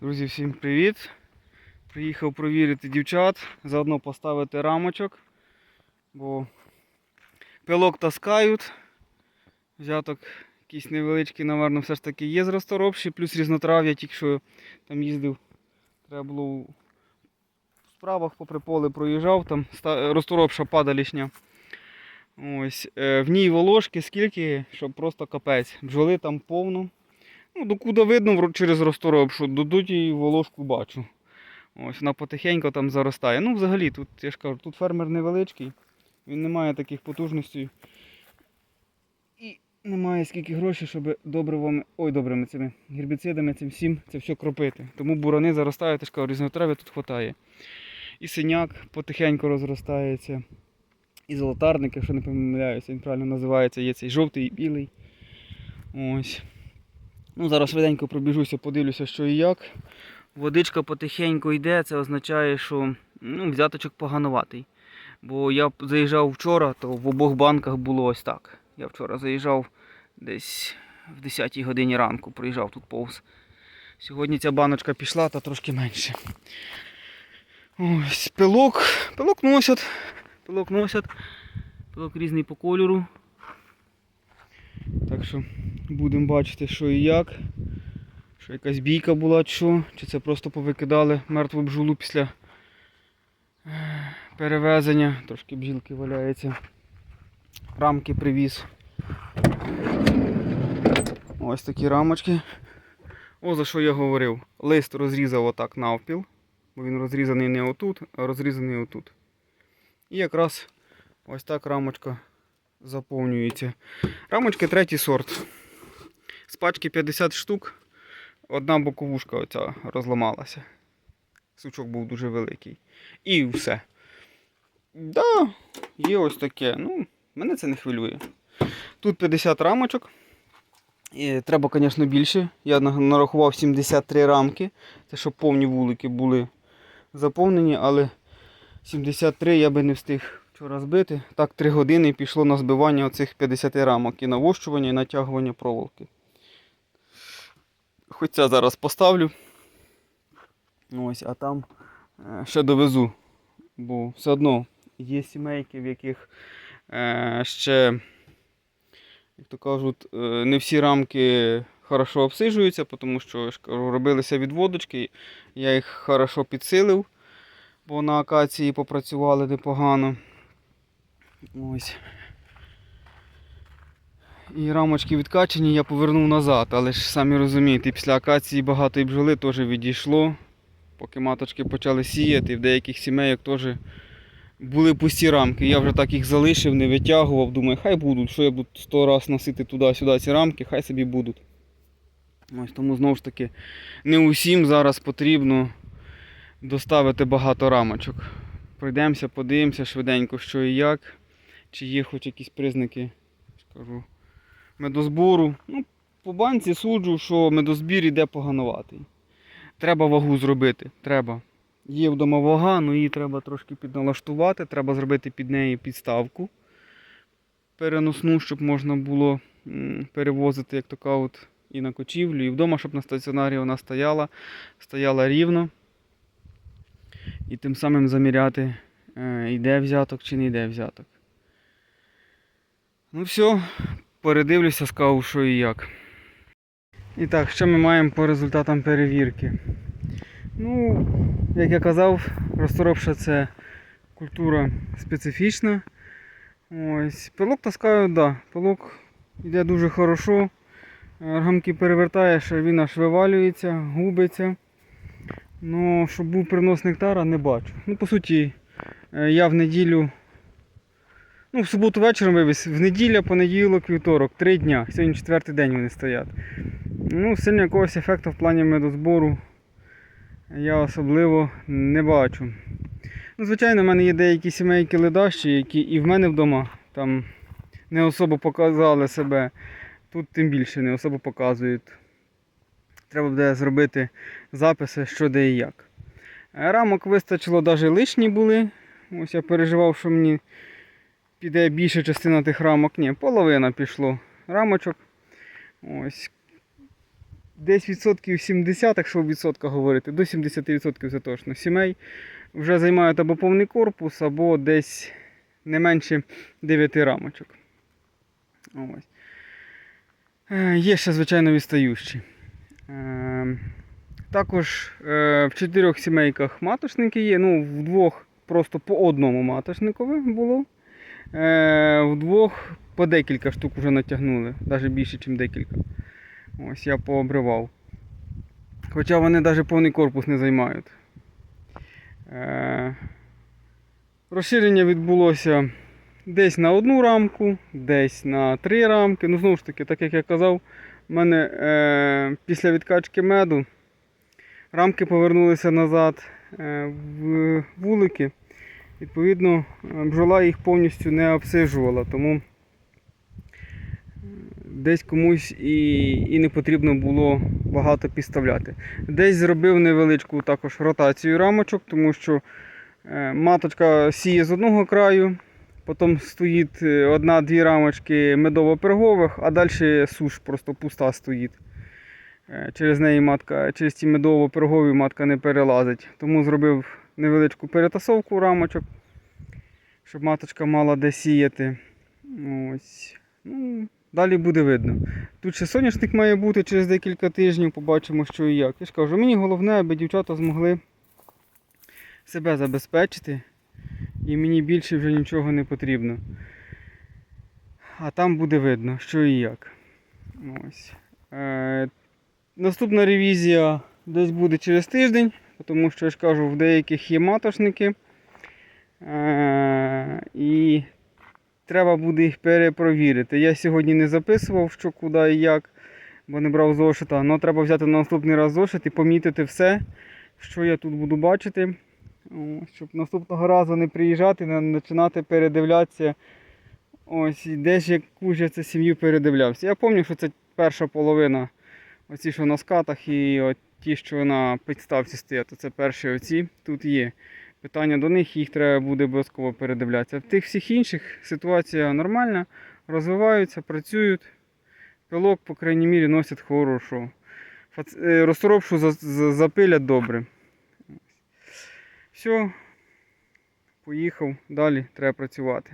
Друзі, всім привіт! Приїхав провірити дівчат, заодно поставити рамочок, бо пилок таскають. Взяток якийсь невеличкий, напевно, все ж таки є з розторопші, плюс різнотрав'я, тільки що там їздив. Треба було у справах попри поле проїжджав, там розторопша падалішня. Ось, е, в ній волошки скільки, щоб просто капець. Бджоли там повно. Ну, докуди видно через розтороб, що дадуть її волошку бачу. Ось вона потихеньку там заростає. Ну, взагалі, тут, я ж кажу, тут фермер невеличкий, він не має таких потужностей. І немає скільки грошей, щоб добривами, ой, добрими цими гербіцидами, цим всім це все кропити. Тому бурани заростають, я ж кажу, різнотрав'я тут хватає. І синяк потихеньку розростається. І золотарник, якщо не помиляюся, він правильно називається, є цей жовтий і білий. Ось. Ну, зараз швиденько пробіжуся, подивлюся, що і як. Водичка потихеньку йде, це означає, що ну, взяточок погануватий. Бо я заїжджав вчора, то в обох банках було ось так. Я вчора заїжджав десь в 10 годині ранку, проїжджав тут повз. Сьогодні ця баночка пішла, та трошки менше. Ось пилок. Пилок носять. Пилок носять. Пилок різний по кольору. Так що будемо бачити, що і як. Що якась бійка була, чи що, чи це просто повикидали мертву бджолу після е, перевезення. Трошки бджілки валяється. Рамки привіз. Ось такі рамочки. О, за що я говорив. Лист розрізав отак навпіл, бо він розрізаний не отут, а розрізаний отут. І якраз ось так рамочка заповнюється. Рамочки третій сорт. З пачки 50 штук. Одна боковушка оця розламалася. Сучок був дуже великий. І все. Да, є ось таке. Ну, мене це не хвилює. Тут 50 рамочок. І треба, звісно, більше. Я нарахував 73 рамки. Це щоб повні вулики були заповнені, але 73 я би не встиг вчора збити. Так, 3 години пішло на збивання оцих 50 рамок і навощування, і натягування проволоки. Хоч це зараз поставлю. Ось, а там е, ще довезу. Бо все одно є сімейки, в яких е, ще, як то кажуть, е, не всі рамки хорошо обсиджуються, тому що робилися відводочки. Я їх хорошо підсилив, бо на акації попрацювали непогано. Ось. І рамочки відкачені я повернув назад, але ж самі розумієте, після акації багато і бджоли теж відійшло. Поки маточки почали сіяти, в деяких сімейок теж були пусті рамки. Я вже так їх залишив, не витягував. Думаю, хай будуть, що я буду сто раз носити туди-сюди ці рамки, хай собі будуть. Ось тому знову ж таки не усім зараз потрібно доставити багато рамочок. Пройдемося, подивимося швиденько, що і як. Чи є хоч якісь признаки, скажу, медозбору. Ну, по банці суджу, що медозбір іде погануватий. Треба вагу зробити. Треба. Є вдома вага, але її треба трошки підналаштувати, треба зробити під неї підставку переносну, щоб можна було перевозити, як то кажуть, і на кочівлю, і вдома, щоб на стаціонарі вона стояла, стояла рівно. І тим самим заміряти, е, йде взяток чи не йде взяток. Ну все, передивлюся, скажу, що і як. І так, що ми маємо по результатам перевірки? Ну, як я казав, розторопша це культура специфічна. Ось. Пилок таскаю, да, пилок йде дуже хорошо. Аргамки перевертаєш, він аж вивалюється, губиться. Ну, щоб був принос нектара, не бачу. Ну, по суті, е, я в неділю. Ну, в суботу вечором вивіз, в неділя, понеділок, вівторок, три дня. Сьогодні четвертий день вони стоять. Ну, сильно якогось ефекту в плані медозбору я особливо не бачу. Ну, звичайно, в мене є деякі сімейки ледащі, які і в мене вдома там не особо показали себе. Тут тим більше не особо показують. Треба буде зробити записи, що де і як. Рамок вистачило, навіть лишні були. Ось я переживав, що мені піде більша частина тих рамок. Ні, половина пішло рамочок. Ось десь відсотків 70, якщо в відсотках говорити, до 70% це точно. Сімей вже займають або повний корпус, або десь не менше 9 рамочок. Ось. Е, Є ще, звичайно, відстаючі. Е, Також е, в чотирьох сімейках маточники є. Ну, в двох просто по одному маточникові було. Е, В двох по декілька штук вже натягнули, навіть більше, ніж декілька. Ось я пообривав. Хоча вони навіть повний корпус не займають. Е, Розширення відбулося десь на одну рамку, десь на три рамки. Ну, знову ж таки, так як я казав, в мене е, після відкачки меду рамки повернулися назад е, в вулики. Відповідно, бджола їх повністю не обсижувала, тому е, десь комусь і, і не потрібно було багато підставляти. Десь зробив невеличку також ротацію рамочок, тому що е, маточка сіє з одного краю, потім стоїть е, одна-дві рамочки медово-пергових, а далі суш просто пуста стоїть. Через неї матка, через ті медово-пергові матка не перелазить. Тому зробив невеличку перетасовку рамочок, щоб маточка мала де сіяти. Ось. Ну, далі буде видно. Тут ще соняшник має бути через декілька тижнів, побачимо, що і як. Я ж кажу, мені головне, аби дівчата змогли себе забезпечити. І мені більше вже нічого не потрібно. А там буде видно, що і як. Ось. Е, наступна ревізія десь буде через тиждень, тому що я ж кажу, в деяких є матошники. Е, і треба буде їх перепровірити. Я сьогодні не записував, що куди і як, бо не брав зошита. Але треба взяти на наступний раз зошит і помітити все, що я тут буду бачити. Щоб наступного разу не приїжджати, не починати передивлятися. Ось і десь якусь я це сім'ю передивлявся. Я пам'ятаю, що це перша половина, оці, що на скатах, і от ті, що на підставці стоять, то це перші оці тут є. Питання до них, їх треба буде обов'язково передивлятися. В тих всіх інших ситуація нормальна, розвиваються, працюють. Пилок, по крайній мірі, носять хорошо. Фац- е, Розторопшу за- за- запилять добре. Все, поїхав, далі треба працювати.